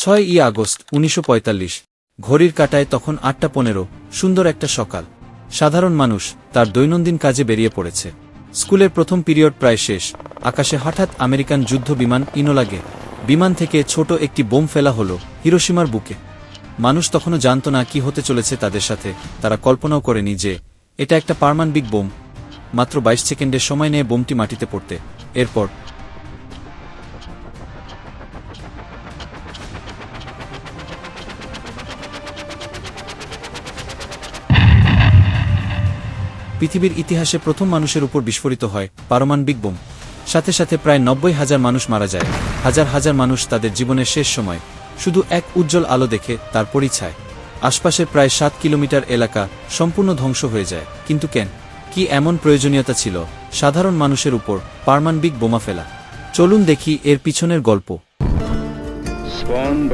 ছয় ই আগস্ট উনিশশো পঁয়তাল্লিশ। ঘড়ির কাটায় তখন আটটা পনেরো, সুন্দর একটা সকাল। সাধারণ মানুষ তার দৈনন্দিন কাজে বেরিয়ে পড়েছে। স্কুলের প্রথম পিরিয়ড প্রায় শেষ। আকাশে হঠাৎ আমেরিকান যুদ্ধ বিমান ইনোলাগে, বিমান থেকে ছোট একটি বোম ফেলা হল হিরোসীমার বুকে। মানুষ তখনও জানত না কি হতে চলেছে তাদের সাথে, তারা কল্পনাও করেনি যে, এটা একটা পারমাণবিক বোম। মাত্র বাইশ সেকেন্ডের সময় নিয়ে বোমটি মাটিতে পড়তে। এরপর পৃথিবীর ইতিহাসে প্রথম মানুষের উপর বিস্ফোরিত হয় পারমাণবিক বোম। সাথে সাথে প্রায় নব্বই হাজার মানুষ মারা যায়। হাজার হাজার মানুষ তাদের জীবনের শেষ সময়। শুধু এক উজ্জ্বল আলো দেখে তার পরিছায় আশপাশের প্রায় সাত কিলোমিটার এলাকা সম্পূর্ণ ধ্বংস হয়ে যায়। কিন্তু কেন? কি এমন প্রয়োজনীয়তা ছিল? সাধারণ মানুষের উপর পারমাণবিক বোমা ফেলা। চলুন দেখি এর পিছনের গল্প। Spawned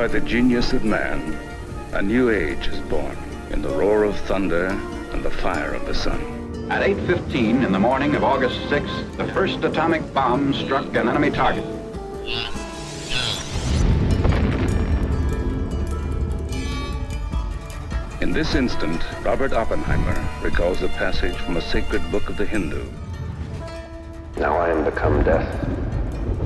the roar of thunder and the fire of the sun. At 8.15 in the morning of August 6th, the first atomic bomb struck an enemy target. In this instant, Robert Oppenheimer recalls a passage from a sacred book of the Hindu. Now I am become death,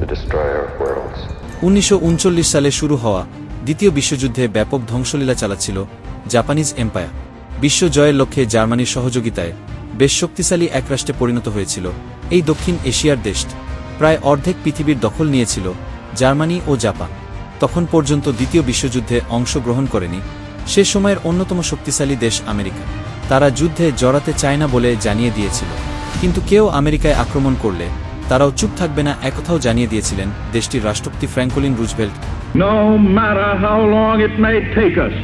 the destroyer of worlds. উনিশশো উনচল্লিশ সালে শুরু হওয়া দ্বিতীয় বিশ্বযুদ্ধে ব্যাপক ধ্বংসলীলা চালাচ্ছিল জাপানিজ এম্পায়ার বিশ্ব জয়ের লক্ষ্যে জার্মানির সহযোগিতায় বেশ শক্তিশালী এক রাষ্ট্রে পরিণত হয়েছিল। এই দক্ষিণ এশিয়ার দেশ প্রায় অর্ধেক পৃথিবীর দখল নিয়েছিল, জার্মানি ও জাপান। তখন পর্যন্ত দ্বিতীয় বিশ্বযুদ্ধে অংশগ্রহণ করেনি। সে সময়ের অন্যতম শক্তিশালী দেশ আমেরিকা। তারা যুদ্ধে জড়াতে চায় না বলে জানিয়ে দিয়েছিল। কিন্তু কেউ আমেরিকায় আক্রমণ করলে তারাও চুপ থাকবে না একথাও জানিয়ে দিয়েছিলেন দেশটির রাষ্ট্রপতি Franklin Roosevelt. No matter how long it may take us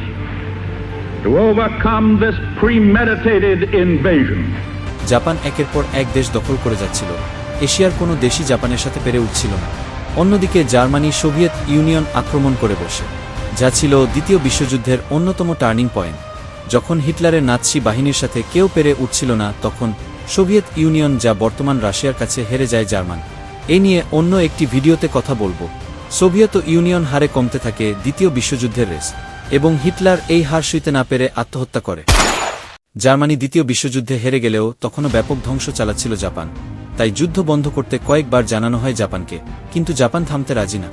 to overcome this premeditated invasion. Japan একের পর এক দেশ দখল করে যাচ্ছিল। এশিয়ার কোনো দেশই জাপানের সাথে পেরে উঠছিল না। অন্যদিকে জার্মানি সোভিয়েত ইউনিয়ন আক্রমণ করে বসে, যা ছিল দ্বিতীয় বিশ্বযুদ্ধের অন্যতম টার্নিং পয়েন্ট। যখন হিটলারের নাৎসি বাহিনীর সাথে কেউ পেরে উঠছিল না, তখন সোভিয়েত ইউনিয়ন যা বর্তমান রাশিয়ার কাছে হেরে যায় জার্মান। এই নিয়ে অন্য একটি ভিডিওতে কথা বলব। সোভিয়েত ইউনিয়ন হারে কমতে থাকে দ্বিতীয় বিশ্বযুদ্ধের রেস, এবং হিটলার এই হার সইতে না পেরে আত্মহত্যা করে। জার্মানি দ্বিতীয় বিশ্বযুদ্ধে হেরে গেলেও তখনও ব্যাপক ধ্বংস চালাচ্ছিল জাপান। তাই যুদ্ধ বন্ধ করতে কয়েকবার জানানো হয় জাপানকে, কিন্তু জাপান থামতে রাজি না।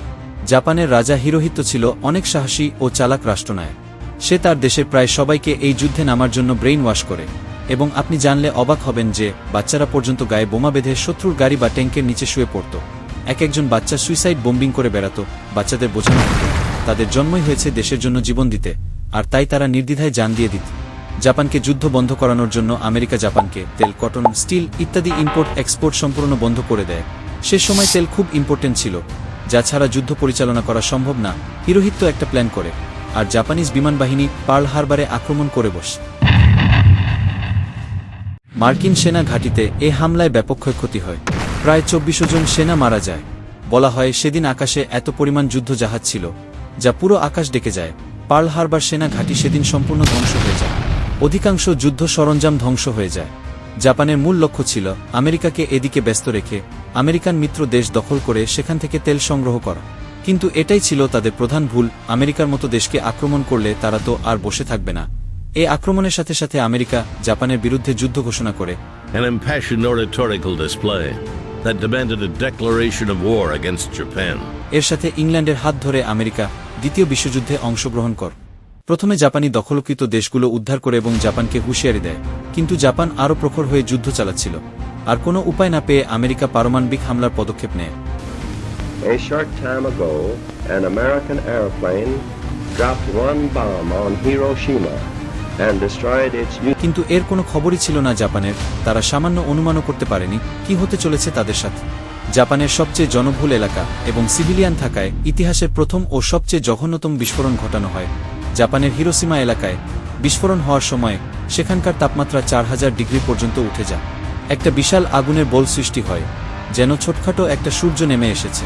জাপানের রাজা হিরোহিত ছিল অনেক সাহসী ও চালাক রাষ্ট্রনায়ক। সে তার দেশের প্রায় সবাইকে এই যুদ্ধে নামার জন্য ব্রেইন ওয়াশ করে, এবং আপনি জানলে অবাক হবেন যে বাচ্চারা পর্যন্ত গায়ে বোমা বেঁধে শত্রুর গাড়ি বা ট্যাঙ্কের নিচে শুয়ে পড়ত। এক একজন বাচ্চা সুইসাইড বোম্বিং করে বেড়াত, বাচ্চাদের বোঝানো তাদের জন্মই হয়েছে দেশের জন্য জীবন দিতে, আর তাই তারা নির্দ্বিধায় জান দিয়ে দিত। জাপানকে যুদ্ধ বন্ধ করানোর জন্য আমেরিকা জাপানকে তেল, কটন, স্টিল ইত্যাদি ইম্পোর্ট, এক্সপোর্ট সম্পূর্ণ বন্ধ করে দেয়। সে সময় তেল খুব ইম্পর্টেন্ট ছিল, যা ছাড়া যুদ্ধ পরিচালনা করা সম্ভব না, হিরোহিত্য একটা প্ল্যান করে, আর জাপানিজ বিমান বাহিনী পার্ল হারবারে আক্রমণ করে বসে। মার্কিন সেনা ঘাঁটিতে এ হামলায় ব্যাপক ক্ষয়ক্ষতি হয়। প্রায় চব্বিশো জন সেনা মারা যায়। বলা হয় সেদিন আকাশে এত পরিমাণ যুদ্ধ জাহাজ ছিল, যা পুরো আকাশ ডেকে যায়। পার্ল হারবার সেনা ঘাঁটি সেদিন সম্পূর্ণ ধ্বংস হয়ে যায়। অধিকাংশ যুদ্ধ সরঞ্জাম ধ্বংস হয়ে যায়। জাপানের মূল লক্ষ্য ছিল আমেরিকাকে এদিকে ব্যস্ত রেখে আমেরিকান মিত্র দেশ দখল করে সেখান থেকে তেল সংগ্রহ করা। কিন্তু এটাই ছিল তাদের প্রধান ভুল আমেরিকার মতো দেশকে আক্রমণ করলে তারা তো আর বসে থাকবে না। এই আক্রমণের সাথে সাথে আমেরিকা জাপানের বিরুদ্ধে যুদ্ধ ঘোষণা করে। An impassioned oratorical display that demanded a declaration of war against Japan. এর সাথে ইংল্যান্ডের হাত ধরে আমেরিকা দ্বিতীয় বিশ্বযুদ্ধে অংশগ্রহণ কর। প্রথমে জাপানি দখলকৃত দেশগুলো উদ্ধার করে এবং জাপানকে হুঁশিয়ারি দেয় কিন্তু জাপান আরও প্রখর হয়ে যুদ্ধ চালাচ্ছিল। আর কোনো উপায় না পেয়ে আমেরিকা পারমাণবিক হামলার পদক্ষেপ নেয়। A short time ago, an American airplane dropped one bomb on Hiroshima and destroyed its কিন্তু এর কোনো খবরই ছিল না জাপানের। তারা সামান্য অনুমানও করতে পারেনি কি হতে চলেছে তাদের সাথে। জাপানের সবচেয়ে জনবহুল এলাকা এবং সিভিলিয়ান থাকায় ইতিহাসের প্রথম ও সবচেয়ে জঘন্যতম বিস্ফোরণ ঘটানো হয়। জাপানের হিরোসীমা এলাকায় বিস্ফোরণ হওয়ার সময় সেখানকার তাপমাত্রা চার হাজার ডিগ্রি পর্যন্ত উঠে যায়। একটা বিশাল আগুনের বল সৃষ্টি হয়, যেন ছোটখাটো একটা সূর্য নেমে এসেছে।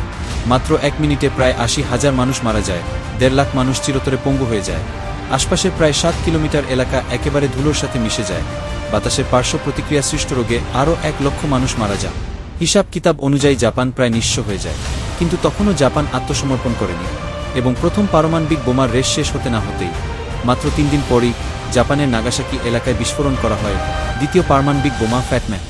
মাত্র এক মিনিটে প্রায় আশি হাজার মানুষ মারা যায়, দেড় লাখ মানুষ চিরতরে পঙ্গু হয়ে যায়। আশপাশের প্রায় সাত কিলোমিটার এলাকা একেবারে ধুলোর সাথে মিশে যায়। বাতাসের পার্শ্ব প্রতিক্রিয়া সৃষ্ট রোগে আরও এক লক্ষ মানুষ মারা যায় হিসাব কিতাব অনুযায়ী জাপান প্রায় নিঃস্ব হয়ে যায়, কিন্তু তখনও জাপান আত্মসমর্পণ করেনি। এবং প্রথম পারমাণবিক বোমার রেশ শেষ হতে না হতেই। মাত্র তিন দিন পরই জাপানের নাগাসাকি এলাকায় বিস্ফোরণ করা হয়, দ্বিতীয় পারমাণবিক বোমা ফ্যাটম্যান।